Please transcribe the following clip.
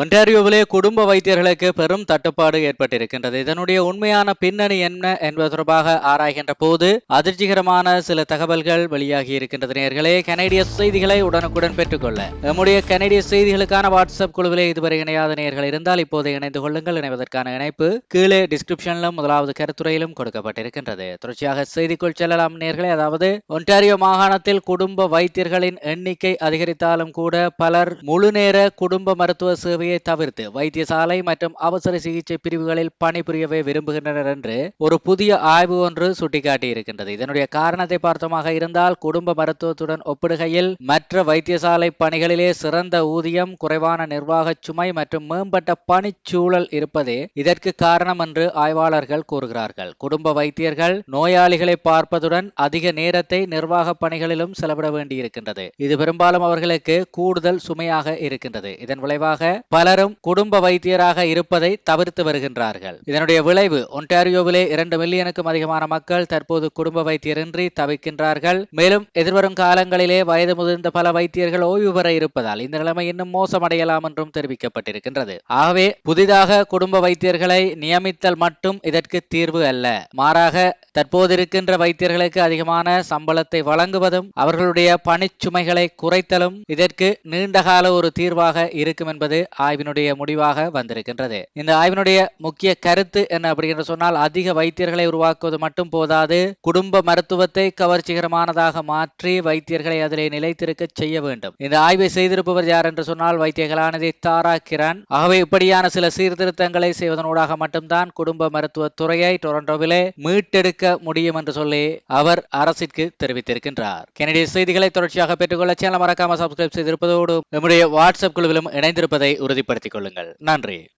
ஒன்டாரியோவிலே குடும்ப வைத்தியர்களுக்கு பெரும் தட்டுப்பாடு ஏற்பட்டிருக்கின்றது. இதனுடைய உண்மையான பின்னணி என்ன என்பது தொடர்பாக ஆராய்கின்ற போது அதிர்ச்சிகரமான சில தகவல்கள் வெளியாகி இருக்கின்றது. நேர்களே கனேடிய செய்திகளை உடனுக்குடன் பெற்றுக்கொள்ள. நம்முடைய கனேடிய செய்திகளுக்கான வாட்ஸ்அப் குழுவிலே இதுவரை இணையாத நேர்கள் இருந்தால் இப்போது இணைந்து கொள்ளுங்கள். இணைவதற்கான இணைப்பு கீழே டிஸ்கிரிப்ஷனிலும் முதலாவது கருத்துறையிலும் கொடுக்கப்பட்டிருக்கின்றது. தொடர்ச்சியாக செய்திக்குள் செல்லலாம் நேர்களே. அதாவது ஒன்டாரியோ மாகாணத்தில் குடும்ப வைத்தியர்களின் எண்ணிக்கை அதிகரித்தாலும் கூட பலர் முழுநேர குடும்ப மருத்துவ சேவை சேவையை தவிர்த்து வைத்தியசாலை மற்றும் அவசர சிகிச்சை பிரிவுகளில் பணிபுரியவே விரும்புகின்றனர் என்று ஒரு புதிய ஆய்வு ஒன்று சுட்டிக்காட்டி இருக்கின்றது இதனுடைய காரணத்தை பார்த்தமாக இருந்தால் குடும்ப மருத்துவத்துடன் ஒப்பிடுகையில் மற்ற வைத்தியசாலை பணிகளிலே சிறந்த ஊதியம் குறைவான நிர்வாக சுமை மற்றும் மேம்பட்ட பணிச்சூழல் இருப்பதே இதற்கு காரணம் என்று ஆய்வாளர்கள் கூறுகிறார்கள். குடும்ப வைத்தியர்கள் நோயாளிகளை பார்ப்பதுடன் அதிக நேரத்தை நிர்வாக பணிகளிலும் செலவிட வேண்டியிருக்கின்றது. இது பெரும்பாலும் அவர்களுக்கு கூடுதல் சுமையாக இருக்கின்றது. இதன் விளைவாக பலரும் குடும்ப வைத்தியராக இருப்பதை தவிர்த்து வருகின்றார்கள். இதனுடைய விளைவு ஒன்டாரியோவிலே இரண்டு மில்லியனுக்கும் அதிகமான மக்கள் தற்போது குடும்ப வைத்தியரின்றி தவிக்கின்றார்கள். மேலும் எதிர்வரும் காலங்களிலே வயது முதிர்ந்த பல வைத்தியர்கள் ஓய்வு பெற இருப்பதால் இந்த நிலைமை இன்னும் மோசமடையலாம் என்றும் தெரிவிக்கப்பட்டிருக்கின்றது. ஆகவே புதிதாக குடும்ப வைத்தியர்களை நியமித்தல் மட்டும் இதற்கு தீர்வு அல்ல. மாறாக தற்போது இருக்கின்ற வைத்தியர்களுக்கு அதிகமான சம்பளத்தை வழங்குவதும் அவர்களுடைய பணிச்சுமைகளை குறைத்தலும் இதற்கு நீண்டகால ஒரு தீர்வாக இருக்கும் என்பது ஆய்வினுடைய முடிவாக வந்திருக்கின்றது. இந்த ஆய்வினுடைய முக்கிய கருத்து என்ன அப்படின்னு சொன்னால் அதிக வைத்தியர்களை உருவாக்குவது மட்டும் போதாது குடும்ப மருத்துவத்தை கவர்ச்சிகரமானதாக மாற்றி வைத்தியர்களை அதிலே நிலைத்திருக்க செய்ய வேண்டும். இந்த ஆய்வை செய்திருப்பவர் யார் என்று சொன்னால் வைத்தியகலாநிதி தாரா கிரண். ஆகவே இப்படியான சில சீர்திருத்தங்களை செய்வதனூடாக மட்டும்தான் குடும்ப மருத்துவ துறையை டொரண்டோவிலே மீட்டெடுக்க முடியும் என்று சொல்லி அவர் அரசிற்கு தெரிவித்திருக்கின்றார். கெனடிய செய்திகளை தொடர்ச்சியாக பெற்றுக்கொள்ள சேனல் மறக்காம சப்ஸ்கிரைப் செய்திருப்பதோடு நம்முடைய வாட்ஸ்அப் குழுவிலும் இணைந்திருப்பதை உறுதிப்படுத்திக் கொள்ளுங்கள். நன்றி.